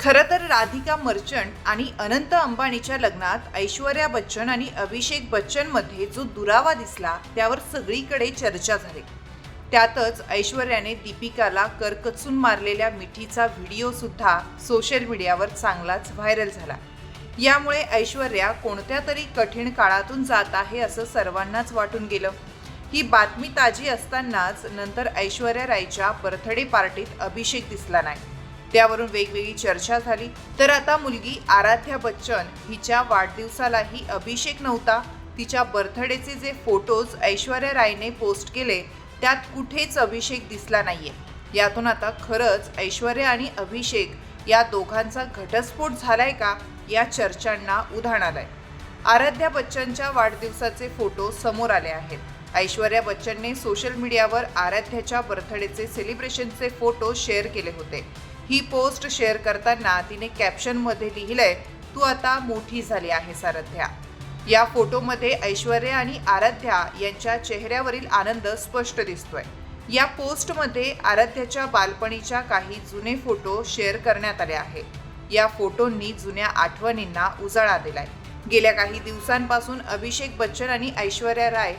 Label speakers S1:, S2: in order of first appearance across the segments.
S1: खरं तर राधिका मर्चंट आणि अनंत अंबानीच्या लग्नात ऐश्वर्या बच्चन आणि अभिषेक बच्चनमध्ये जो दुरावा दिसला त्यावर सगळीकडे चर्चा झाली. त्यातच ऐश्वर्याने दीपिकाला करकचून मारलेल्या मिठीचा व्हिडिओ सुद्धा सोशल मीडियावर चांगलाच व्हायरल झाला. यामुळे ऐश्वर्या कोणत्या तरी कठीण काळातून जात आहे असं सर्वांनाच वाटून गेलं. ही बातमी ताजी असतानाच नंतर ऐश्वर्या रायच्या बर्थडे पार्टीत अभिषेक दिसला नाही. त्यावरून वेगवेगळी चर्चा झाली. तर आता मुलगी आराध्या बच्चन हिच्या वाढदिवसालाही अभिषेक नव्हता. तिच्या बर्थडेचे जे फोटोज ऐश्वर्या रायने पोस्ट केले त्यात कुठेच अभिषेक दिसला नाहीये. यातून आता खरंच ऐश्वर्या आणि अभिषेक या दोघांचा घटस्फोट झालाय का या चर्चांना उधाण आलंय. आराध्या बच्चनच्या वाढदिवसाचे फोटो समोर आले आहेत. ऐश्वर्या बच्चनने सोशल मीडियावर आराध्याच्या बर्थडेचे सेलिब्रेशनचे फोटो शेअर केले होते. ही पोस्ट शेअर करताना तिने कॅप्शनमध्ये लिहिलंय तू आता मोठी झाली आहेस आराध्या. या फोटोमध्ये ऐश्वर्या आणि आराध्या यांच्या चेहऱ्यावरील आनंद स्पष्ट दिसतोय. या पोस्टमध्ये आराध्याच्या बालपणीच्या काही जुने फोटो शेअर करण्यात आले आहेत. या फोटोंनी जुन्या आठवणींना उजाळा दिलाय. गेल्या काही दिवसांपासून अभिषेक बच्चन आणि ऐश्वर्या राय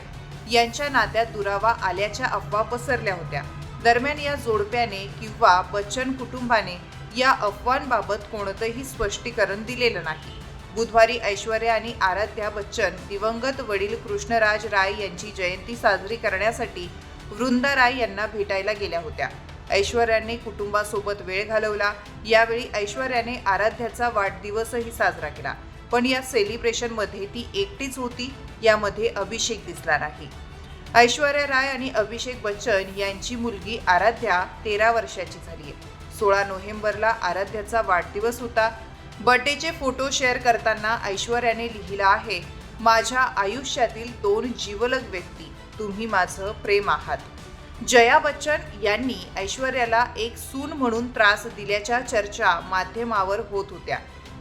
S1: यांच्या नात्यात दुरावा आल्याच्या अफवा पसरल्या होत्या. दरम्यान या जोडप्याने किंवा बच्चन कुटुंबाने या अफवांबाबत कोणतंही स्पष्टीकरण दिलेलं नाही. बुधवारी ऐश्वर्या आणि आराध्या बच्चन दिवंगत वडील कृष्णराज राय यांची जयंती साजरी करण्यासाठी वृंदा राय यांना भेटायला गेल्या होत्या. ऐश्वर्याने कुटुंबासोबत वेळ घालवला. यावेळी ऐश्वर्याने आराध्याचा वाढदिवसही साजरा केला. पण या सेलिब्रेशनमध्ये ती एकटीच होती. यामध्ये अभिषेक दिसला नाही. ऐश्वर्या राय आणि अभिषेक बच्चन यांची मुलगी आराध्या तेरा वर्षाची झाली आहे. सोळा नोव्हेंबरला आराध्याचा वाढदिवस होता. बर्थडेचे फोटो शेअर करताना ऐश्वर्याने लिहिलं आहे माझ्या आयुष्यातील दोन जीवलग व्यक्ती तुम्ही माझं प्रेम आहात. जया बच्चन यांनी ऐश्वर्याला एक सून म्हणून त्रास दिल्याच्या चर्चा माध्यमावर होत होत्या.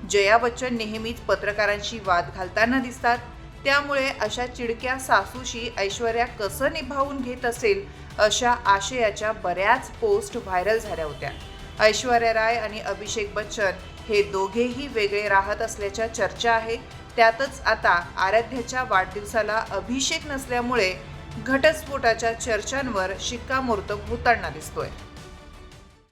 S1: जया बच्चन नेहमीच पत्रकारांशी वाद घालताना दिसतात. त्यामुळे अशा चिडक्या सासूशी ऐश्वर्या कसं निभावून घेत असेल अशा आशयाच्या बऱ्याच पोस्ट व्हायरल झाल्या होत्या. ऐश्वर्या राय आणि अभिषेक बच्चन हे दोघेही वेगळे राहत असल्याच्या चर्चा आहे. त्यातच आता आराध्याच्या वाढदिवसाला अभिषेक नसल्यामुळे घटस्फोटाच्या चर्चांवर शिक्कामोर्तब होताना दिसतोय.